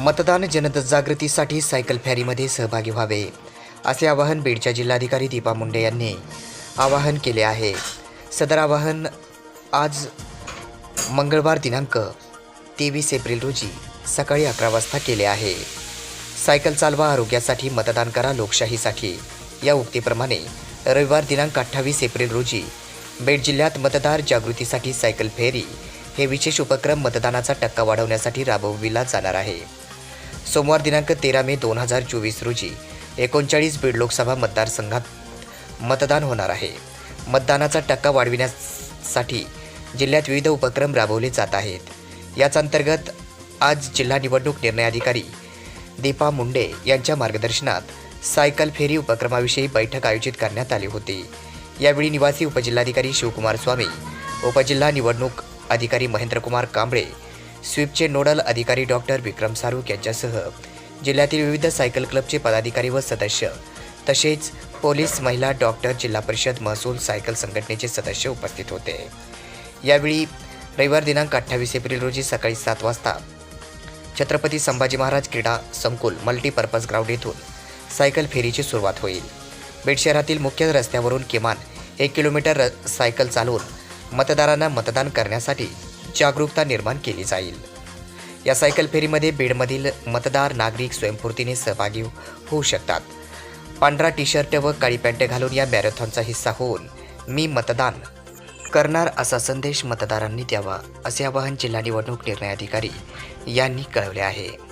मतदान जनजागृतीसाठी सायकल फेरीमध्ये सहभागी व्हावे असे आवाहन बीडच्या जिल्हाधिकारी दीपा मुंडे यांनी आवाहन केले आहे. सदर आवाहन आज मंगळवार दिनांक तेवीस एप्रिल रोजी सकाळी अकरा वाजता केले आहे. सायकल चालवा आरोग्यासाठी मतदान करा लोकशाहीसाठी. या उक्तीप्रमाणे रविवार दिनांक अठ्ठावीस एप्रिल रोजी बीड जिल्ह्यात मतदार जागृतीसाठी सायकल फेरी हे विशेष उपक्रम मतदानाचा टक्का वाढवण्यासाठी राबविला जाणार आहे. सोमवार दिनांक तेरा मे दोन हजार चोवीस रोजी एकोणचाळीस बीड लोकसभा मतदारसंघात मतदान होणार आहे. मतदानाचा टक्का वाढविण्यासाठी जिल्ह्यात विविध उपक्रम राबवले जात आहेत. याच अंतर्गत आज जिल्हा निवडणूक निर्णय अधिकारी दीपा मुंडे यांच्या मार्गदर्शनात सायकल फेरी उपक्रमाविषयी बैठक आयोजित करण्यात आली होती. यावेळी निवासी उपजिल्हाधिकारी शिवकुमार स्वामी उपजिल्हा निवडणूक अधिकारी महेंद्रकुमार कांबळे स्वीपचे नोडल अधिकारी डॉक्टर विक्रम सारूक यांच्यासह जिल्ह्यातील विविध सायकल क्लबचे पदाधिकारी व सदस्य तसेच पोलीस महिला डॉक्टर जिल्हा परिषद महसूल सायकल संघटनेचे सदस्य उपस्थित होते. यावेळी रविवार दिनांक अठ्ठावीस एप्रिल रोजी सकाळी सात वाजता छत्रपती संभाजी महाराज क्रीडा संकुल मल्टीपर्पज ग्राउंड येथून सायकल फेरीची सुरुवात होईल. बीड शहरातील मुख्य रस्त्यावरून किमान एक किलोमीटर र- सायकल चालवून मतदारांना मतदान करण्यासाठी जागरूकता निर्माण केली जाईल. या सायकल फेरीमध्ये बीडमधील मतदार नागरिक स्वयंस्फूर्तीने सहभागी होऊ शकतात. पांढरा टी शर्ट व काळी पॅन्ट घालून या मॅरेथॉनचा हिस्सा होऊन मी मतदान करणार असा संदेश मतदारांनी द्यावा असे आवाहन जिल्हा निवडणूक निर्णय अधिकारी यांनी कळवले आहे.